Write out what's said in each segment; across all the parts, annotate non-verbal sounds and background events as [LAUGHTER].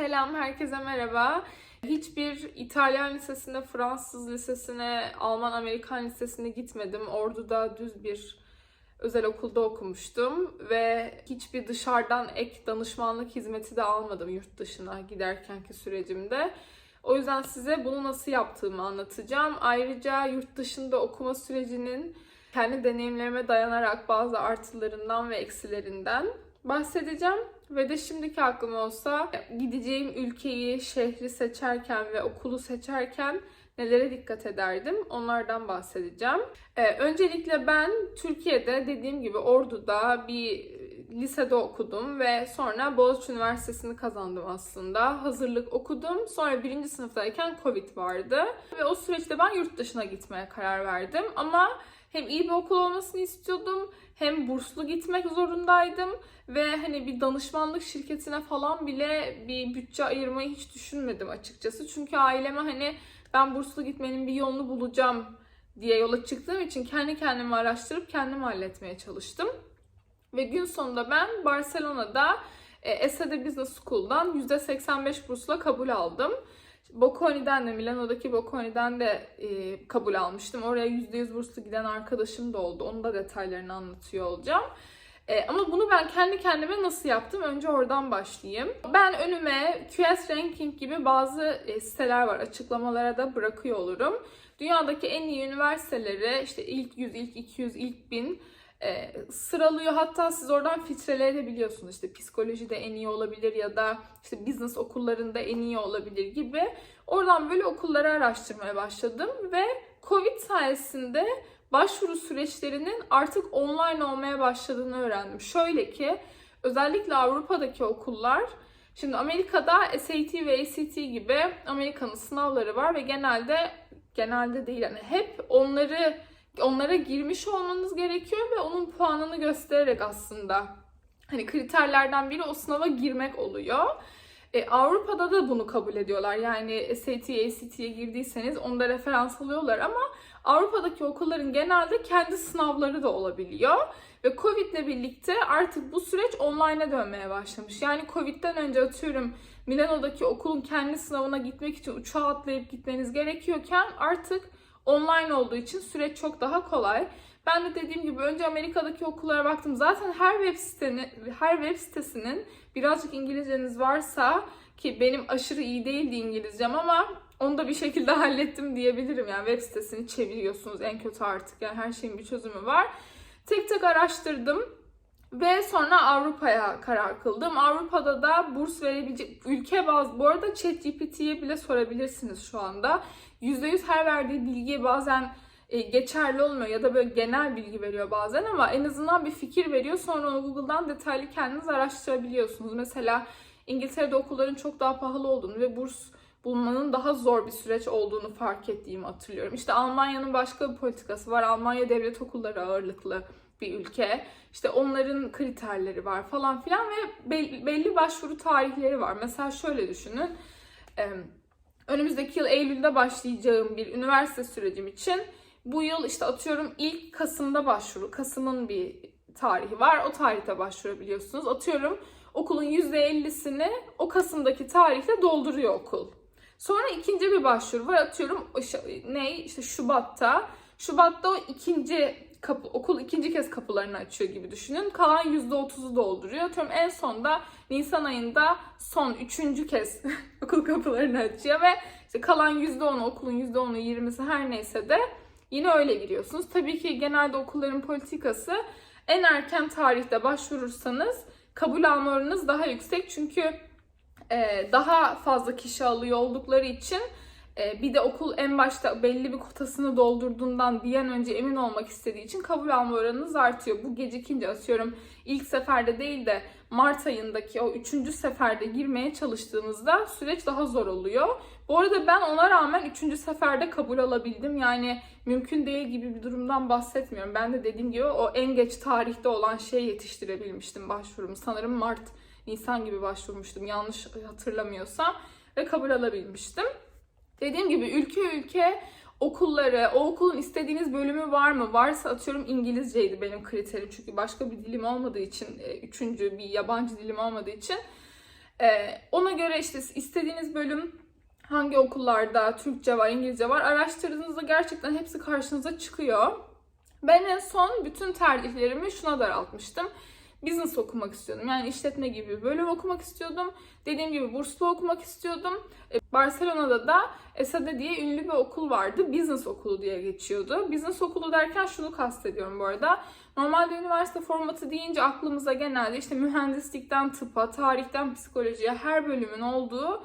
Selam, herkese merhaba. Hiçbir İtalyan lisesine, Fransız lisesine, Alman Amerikan lisesine gitmedim. Ordu'da düz bir özel okulda okumuştum ve hiçbir dışarıdan ek danışmanlık hizmeti de almadım yurt dışına giderkenki sürecimde. O yüzden size bunu nasıl yaptığımı anlatacağım. Ayrıca yurt dışında okuma sürecinin kendi deneyimlerime dayanarak bazı artılarından ve eksilerinden bahsedeceğim. Ve de şimdiki aklım olsa gideceğim ülkeyi, şehri seçerken ve okulu seçerken nelere dikkat ederdim onlardan bahsedeceğim. Ee, öncelikle ben Türkiye'de dediğim gibi Ordu'da bir lisede okudum ve sonra Boğaziçi Üniversitesi'ni kazandım aslında. Hazırlık okudum. Sonra birinci sınıftayken Covid vardı. Ve o süreçte ben yurt dışına gitmeye karar verdim. Ama hem iyi bir okul olmasını istiyordum hem burslu gitmek zorundaydım ve hani bir danışmanlık şirketine falan bile bir bütçe ayırmayı hiç düşünmedim açıkçası. Çünkü aileme hani ben burslu gitmenin bir yolunu bulacağım diye yola çıktığım için kendi kendimi araştırıp kendim halletmeye çalıştım. Ve gün sonunda ben Barcelona'da e, ESADE Business School'dan %85 bursla kabul aldım. Bocconi'den de, Milano'daki Bocconi'den de e, kabul almıştım. Oraya %100 burslu giden arkadaşım da oldu. Onun da detaylarını anlatıyor olacağım. E, ama bunu ben kendi kendime nasıl yaptım? Önce oradan başlayayım. Ben önüme QS Ranking gibi bazı e, siteler var. Açıklamalara da bırakıyor olurum. Dünyadaki en iyi üniversiteleri işte ilk 100, ilk 200, ilk 1000 e, sıralıyor. Hatta siz oradan filtreleyebiliyorsunuz. İşte psikolojide en iyi olabilir ya da işte business okullarında en iyi olabilir gibi. Oradan böyle okulları araştırmaya başladım ve Covid sayesinde başvuru süreçlerinin artık online olmaya başladığını öğrendim. Şöyle ki özellikle Avrupa'daki okullar Şimdi Amerika'da SAT ve ACT gibi Amerika'nın sınavları var ve genelde genelde değil yani hep onları onlara girmiş olmanız gerekiyor ve onun puanını göstererek aslında hani kriterlerden biri o sınava girmek oluyor. E, Avrupa'da da bunu kabul ediyorlar. Yani SAT, ACT'ye girdiyseniz onda referans alıyorlar ama Avrupa'daki okulların genelde kendi sınavları da olabiliyor. Ve Covid ile birlikte artık bu süreç online'a dönmeye başlamış. Yani Covid'den önce atıyorum Milano'daki okulun kendi sınavına gitmek için uçağa atlayıp gitmeniz gerekiyorken artık online olduğu için süreç çok daha kolay. Ben de dediğim gibi önce Amerika'daki okullara baktım. Zaten her web sitenin her web sitesinin birazcık İngilizceniz varsa ki benim aşırı iyi değildi İngilizcem ama onu da bir şekilde [LAUGHS] hallettim diyebilirim. Yani web sitesini çeviriyorsunuz en kötü artık. Yani her şeyin bir çözümü var. Tek tek araştırdım. Ve sonra Avrupa'ya karar kıldım. Avrupa'da da burs verebilecek ülke bazı. Bu arada ChatGPT'ye bile sorabilirsiniz şu anda. %100 her verdiği bilgi bazen e, geçerli olmuyor ya da böyle genel bilgi veriyor bazen ama en azından bir fikir veriyor. Sonra onu Google'dan detaylı kendiniz araştırabiliyorsunuz. Mesela İngiltere'de okulların çok daha pahalı olduğunu ve burs bulmanın daha zor bir süreç olduğunu fark ettiğimi hatırlıyorum. İşte Almanya'nın başka bir politikası var. Almanya devlet okulları ağırlıklı bir ülke. İşte onların kriterleri var falan filan ve belli başvuru tarihleri var. Mesela şöyle düşünün. Önümüzdeki yıl Eylül'de başlayacağım bir üniversite sürecim için bu yıl işte atıyorum ilk Kasım'da başvuru. Kasım'ın bir tarihi var. O tarihte başvurabiliyorsunuz. Atıyorum okulun %50'sini o Kasım'daki tarihte dolduruyor okul. Sonra ikinci bir başvuru var. Atıyorum ne işte Şubat'ta. Şubat'ta o ikinci kapı, okul ikinci kez kapılarını açıyor gibi düşünün. Kalan %30'u dolduruyor. Atıyorum en sonda Nisan ayında son üçüncü kez [LAUGHS] okul kapılarını açıyor ve işte kalan %10'u okulun %10'u 20'si her neyse de yine öyle giriyorsunuz. Tabii ki genelde okulların politikası en erken tarihte başvurursanız kabul alma oranınız daha yüksek. Çünkü daha fazla kişi alıyor oldukları için bir de okul en başta belli bir kotasını doldurduğundan bir an önce emin olmak istediği için kabul alma oranınız artıyor. Bu gecikince atıyorum ilk seferde değil de Mart ayındaki o üçüncü seferde girmeye çalıştığınızda süreç daha zor oluyor. Bu arada ben ona rağmen üçüncü seferde kabul alabildim. Yani mümkün değil gibi bir durumdan bahsetmiyorum. Ben de dediğim gibi o en geç tarihte olan şeyi yetiştirebilmiştim başvurumu. Sanırım Mart, Nisan gibi başvurmuştum yanlış hatırlamıyorsam ve kabul alabilmiştim. Dediğim gibi ülke ülke okulları, o okulun istediğiniz bölümü var mı? Varsa atıyorum İngilizceydi benim kriterim. Çünkü başka bir dilim olmadığı için, e, üçüncü bir yabancı dilim olmadığı için Ee, ona göre işte istediğiniz bölüm hangi okullarda Türkçe var, İngilizce var araştırdığınızda gerçekten hepsi karşınıza çıkıyor. Ben en son bütün tercihlerimi şuna daraltmıştım. Business okumak istiyordum. Yani işletme gibi bir bölüm okumak istiyordum. Dediğim gibi burslu okumak istiyordum. E, Barcelona'da da ESADE diye ünlü bir okul vardı. Business okulu diye geçiyordu. Business okulu derken şunu kastediyorum bu arada. Normalde üniversite formatı deyince aklımıza genelde işte mühendislikten tıpa, tarihten psikolojiye her bölümün olduğu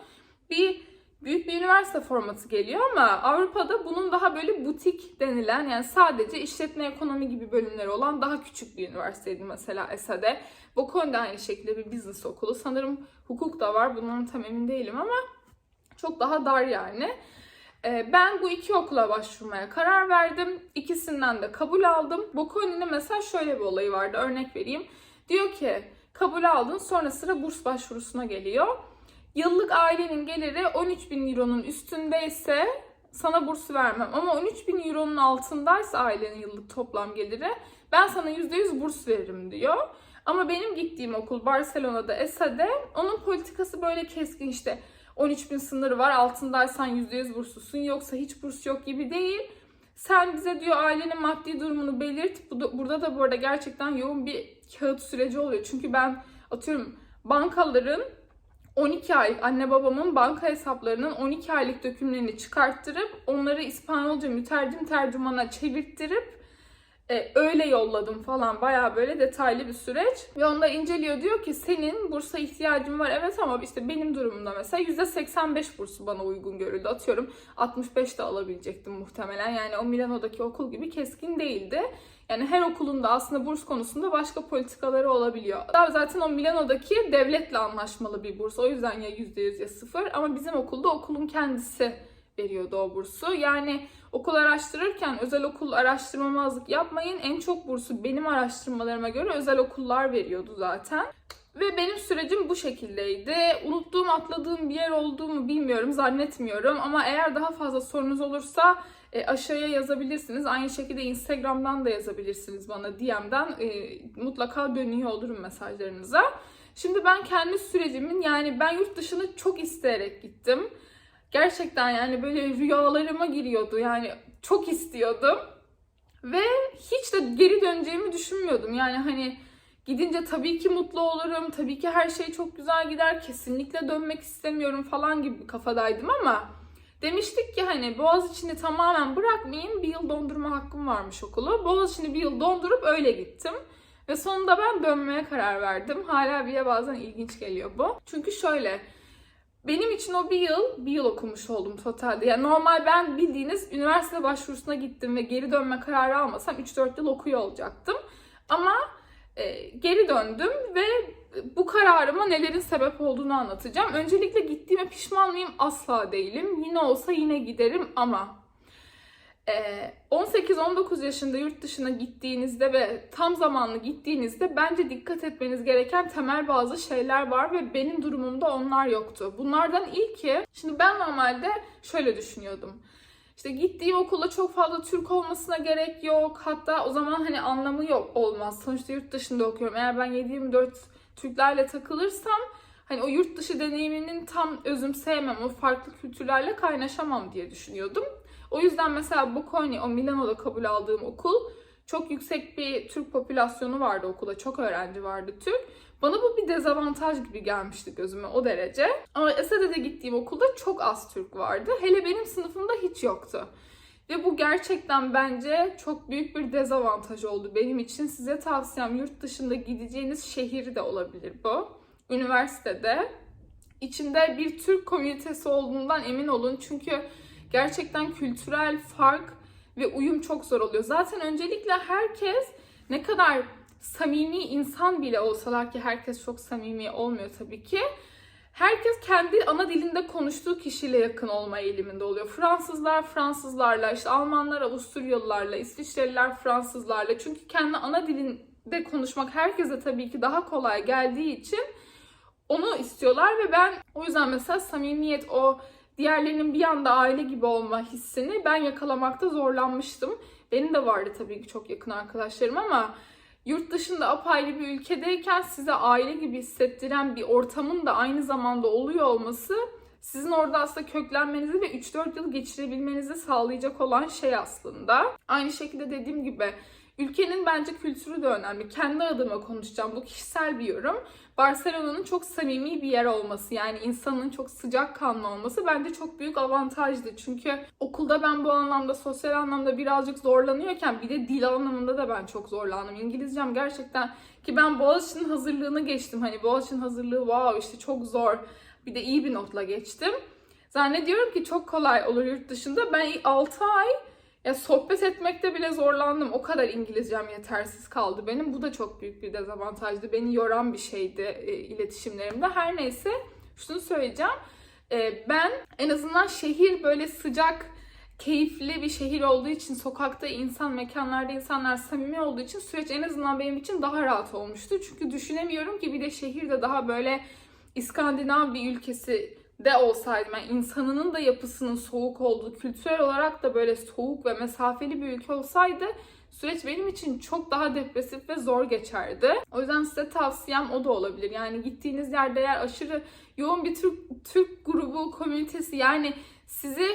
bir büyük bir üniversite formatı geliyor ama Avrupa'da bunun daha böyle butik denilen yani sadece işletme ekonomi gibi bölümleri olan daha küçük bir üniversiteydi mesela ESADE. Bocconi de aynı şekilde bir business okulu. Sanırım hukuk da var bunun tam emin değilim ama çok daha dar yani. Ee, Ben bu iki okula başvurmaya karar verdim. İkisinden de kabul aldım. Bocconi'nin mesela şöyle bir olayı vardı. Örnek vereyim. Diyor ki kabul aldın sonra sıra burs başvurusuna geliyor. Yıllık ailenin geliri 13 bin euronun üstündeyse sana bursu vermem. Ama 13 bin euronun altındaysa ailenin yıllık toplam geliri ben sana %100 burs veririm diyor. Ama benim gittiğim okul Barcelona'da ESA'de onun politikası böyle keskin işte 13 bin sınırı var altındaysan %100 burslusun yoksa hiç burs yok gibi değil. Sen bize diyor ailenin maddi durumunu belirt. Bu da- burada da bu arada gerçekten yoğun bir kağıt süreci oluyor. Çünkü ben atıyorum bankaların 12 ay anne babamın banka hesaplarının 12 aylık dökümlerini çıkarttırıp onları İspanyolca mütercim tercümana çevirttirip e, öyle yolladım falan bayağı böyle detaylı bir süreç. Ve onda inceliyor diyor ki senin bursa ihtiyacın var evet ama işte benim durumumda mesela %85 bursu bana uygun görüldü. Atıyorum 65 de alabilecektim muhtemelen. Yani o Milano'daki okul gibi keskin değildi. Yani her okulun da aslında burs konusunda başka politikaları olabiliyor. Daha zaten o Milano'daki devletle anlaşmalı bir burs. O yüzden ya %100 ya sıfır. Ama bizim okulda okulun kendisi veriyordu o bursu. Yani okul araştırırken özel okul araştırmamazlık yapmayın. En çok bursu benim araştırmalarıma göre özel okullar veriyordu zaten. Ve benim sürecim bu şekildeydi. Unuttuğum, atladığım bir yer olduğumu bilmiyorum, zannetmiyorum. Ama eğer daha fazla sorunuz olursa e, aşağıya yazabilirsiniz. Aynı şekilde Instagram'dan da yazabilirsiniz bana DM'den. E, mutlaka dönüyor olurum mesajlarınıza. Şimdi ben kendi sürecimin yani ben yurt dışını çok isteyerek gittim. Gerçekten yani böyle rüyalarıma giriyordu. Yani çok istiyordum. Ve hiç de geri döneceğimi düşünmüyordum. Yani hani gidince tabii ki mutlu olurum. Tabii ki her şey çok güzel gider. Kesinlikle dönmek istemiyorum falan gibi kafadaydım ama demiştik ki hani Boğaziçi'ni tamamen bırakmayayım. Bir yıl dondurma hakkım varmış okulu. Boğaziçi'ni bir yıl dondurup öyle gittim. Ve sonunda ben dönmeye karar verdim. Hala bile bazen ilginç geliyor bu. Çünkü şöyle benim için o bir yıl, bir yıl okumuş oldum totalde. Yani normal ben bildiğiniz üniversite başvurusuna gittim ve geri dönme kararı almasam 3-4 yıl okuyor olacaktım. Ama e, geri döndüm ve bu kararıma nelerin sebep olduğunu anlatacağım. Öncelikle gittiğime pişman mıyım? Asla değilim. Yine olsa yine giderim ama e, 18-19 yaşında yurt dışına gittiğinizde ve tam zamanlı gittiğinizde bence dikkat etmeniz gereken temel bazı şeyler var ve benim durumumda onlar yoktu. Bunlardan ilki, şimdi ben normalde şöyle düşünüyordum. İşte gittiğim okulda çok fazla Türk olmasına gerek yok. Hatta o zaman hani anlamı yok olmaz. Sonuçta yurt dışında okuyorum. Eğer ben 7-24 Türklerle takılırsam hani o yurt dışı deneyiminin tam özümseyemem. O farklı kültürlerle kaynaşamam diye düşünüyordum. O yüzden mesela Bocconi, o Milano'da kabul aldığım okul çok yüksek bir Türk popülasyonu vardı okulda. Çok öğrenci vardı Türk. Bana bu bir dezavantaj gibi gelmişti gözüme o derece. Ama Esede'de gittiğim okulda çok az Türk vardı. Hele benim sınıfımda hiç yoktu. Ve bu gerçekten bence çok büyük bir dezavantaj oldu benim için. Size tavsiyem yurt dışında gideceğiniz şehir de olabilir bu. Üniversitede. içinde bir Türk komünitesi olduğundan emin olun. Çünkü gerçekten kültürel fark ve uyum çok zor oluyor. Zaten öncelikle herkes ne kadar samimi insan bile olsalar ki herkes çok samimi olmuyor tabii ki. Herkes kendi ana dilinde konuştuğu kişiyle yakın olma eğiliminde oluyor. Fransızlar Fransızlarla, işte Almanlar Avusturyalılarla, İsviçreliler Fransızlarla. Çünkü kendi ana dilinde konuşmak herkese tabii ki daha kolay geldiği için onu istiyorlar ve ben o yüzden mesela samimiyet o diğerlerinin bir anda aile gibi olma hissini ben yakalamakta zorlanmıştım. Benim de vardı tabii ki çok yakın arkadaşlarım ama yurt dışında apayrı bir ülkedeyken size aile gibi hissettiren bir ortamın da aynı zamanda oluyor olması sizin orada aslında köklenmenizi ve 3-4 yıl geçirebilmenizi sağlayacak olan şey aslında. Aynı şekilde dediğim gibi ülkenin bence kültürü de önemli. Kendi adıma konuşacağım. Bu kişisel bir yorum. Barcelona'nın çok samimi bir yer olması yani insanın çok sıcakkanlı olması bence çok büyük avantajdı. Çünkü okulda ben bu anlamda sosyal anlamda birazcık zorlanıyorken bir de dil anlamında da ben çok zorlandım. İngilizcem gerçekten ki ben Boğaziçi'nin hazırlığını geçtim. Hani Boğaziçi'nin hazırlığı wow işte çok zor. Bir de iyi bir notla geçtim. Zannediyorum ki çok kolay olur yurt dışında. Ben 6 ay ya sohbet etmekte bile zorlandım. O kadar İngilizcem yetersiz kaldı benim. Bu da çok büyük bir dezavantajdı. Beni yoran bir şeydi e, iletişimlerimde. Her neyse şunu söyleyeceğim. E, ben en azından şehir böyle sıcak, keyifli bir şehir olduğu için sokakta insan, mekanlarda insanlar samimi olduğu için süreç en azından benim için daha rahat olmuştu. Çünkü düşünemiyorum ki bir de şehirde daha böyle İskandinav bir ülkesi de olsaydım, yani insanının da yapısının soğuk olduğu, kültürel olarak da böyle soğuk ve mesafeli bir ülke olsaydı süreç benim için çok daha depresif ve zor geçerdi. O yüzden size tavsiyem o da olabilir. Yani gittiğiniz yerde eğer aşırı yoğun bir Türk, Türk grubu, komünitesi yani sizi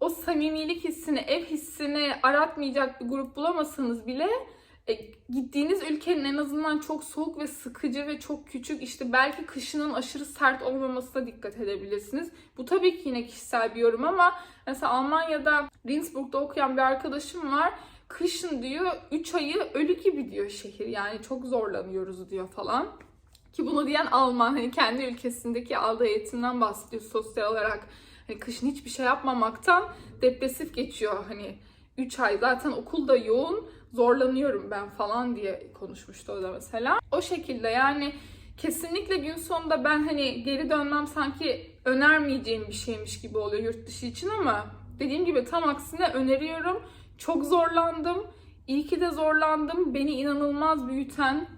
o samimilik hissini, ev hissini aratmayacak bir grup bulamasanız bile e, gittiğiniz ülkenin en azından çok soğuk ve sıkıcı ve çok küçük işte belki kışının aşırı sert olmamasına dikkat edebilirsiniz. Bu tabii ki yine kişisel bir yorum ama mesela Almanya'da Rindsburg'da okuyan bir arkadaşım var. Kışın diyor 3 ayı ölü gibi diyor şehir yani çok zorlanıyoruz diyor falan. Ki bunu diyen Alman hani kendi ülkesindeki aldığı eğitimden bahsediyor sosyal olarak. Hani kışın hiçbir şey yapmamaktan depresif geçiyor hani 3 ay zaten okulda yoğun zorlanıyorum ben falan diye konuşmuştu o da mesela. O şekilde yani kesinlikle gün sonunda ben hani geri dönmem sanki önermeyeceğim bir şeymiş gibi oluyor yurt dışı için ama dediğim gibi tam aksine öneriyorum. Çok zorlandım. İyi ki de zorlandım. Beni inanılmaz büyüten,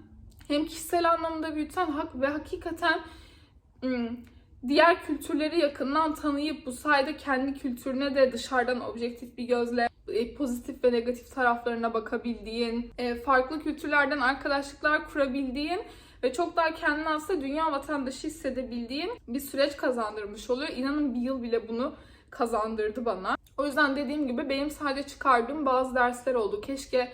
hem kişisel anlamda büyüten hak ve hakikaten ım, diğer kültürleri yakından tanıyıp bu sayede kendi kültürüne de dışarıdan objektif bir gözle e, pozitif ve negatif taraflarına bakabildiğin, e, farklı kültürlerden arkadaşlıklar kurabildiğin ve çok daha kendini aslında dünya vatandaşı hissedebildiğin bir süreç kazandırmış oluyor. İnanın bir yıl bile bunu kazandırdı bana. O yüzden dediğim gibi benim sadece çıkardığım bazı dersler oldu. Keşke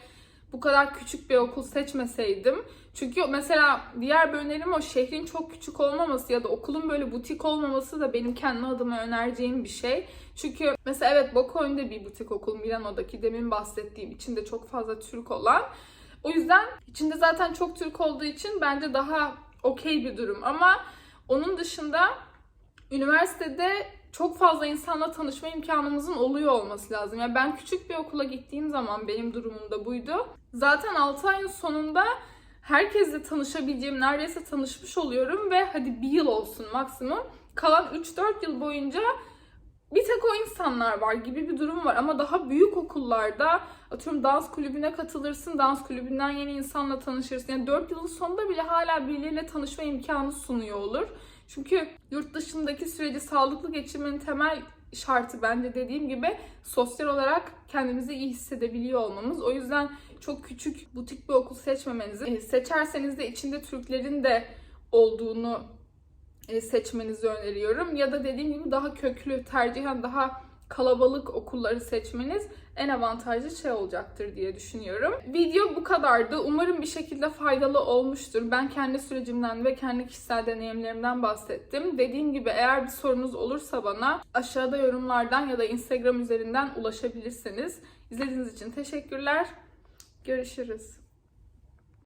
bu kadar küçük bir okul seçmeseydim. Çünkü mesela diğer bir önerim o şehrin çok küçük olmaması ya da okulun böyle butik olmaması da benim kendi adıma önereceğim bir şey. Çünkü mesela evet Bocconi'de bir butik okul Milano'daki demin bahsettiğim içinde çok fazla Türk olan. O yüzden içinde zaten çok Türk olduğu için bence daha okey bir durum. Ama onun dışında üniversitede çok fazla insanla tanışma imkanımızın oluyor olması lazım. Yani ben küçük bir okula gittiğim zaman benim durumumda buydu. Zaten 6 ayın sonunda herkesle tanışabileceğim, neredeyse tanışmış oluyorum ve hadi bir yıl olsun maksimum. Kalan 3-4 yıl boyunca bir tek o insanlar var gibi bir durum var ama daha büyük okullarda atıyorum dans kulübüne katılırsın, dans kulübünden yeni insanla tanışırsın. Yani 4 yılın sonunda bile hala birileriyle tanışma imkanı sunuyor olur. Çünkü yurt dışındaki süreci sağlıklı geçirmenin temel şartı bence dediğim gibi sosyal olarak kendimizi iyi hissedebiliyor olmamız. O yüzden çok küçük butik bir okul seçmemenizi, e, seçerseniz de içinde Türklerin de olduğunu e, seçmenizi öneriyorum. Ya da dediğim gibi daha köklü, tercihen daha kalabalık okulları seçmeniz en avantajlı şey olacaktır diye düşünüyorum. Video bu kadardı. Umarım bir şekilde faydalı olmuştur. Ben kendi sürecimden ve kendi kişisel deneyimlerimden bahsettim. Dediğim gibi eğer bir sorunuz olursa bana aşağıda yorumlardan ya da Instagram üzerinden ulaşabilirsiniz. İzlediğiniz için teşekkürler. Görüşürüz.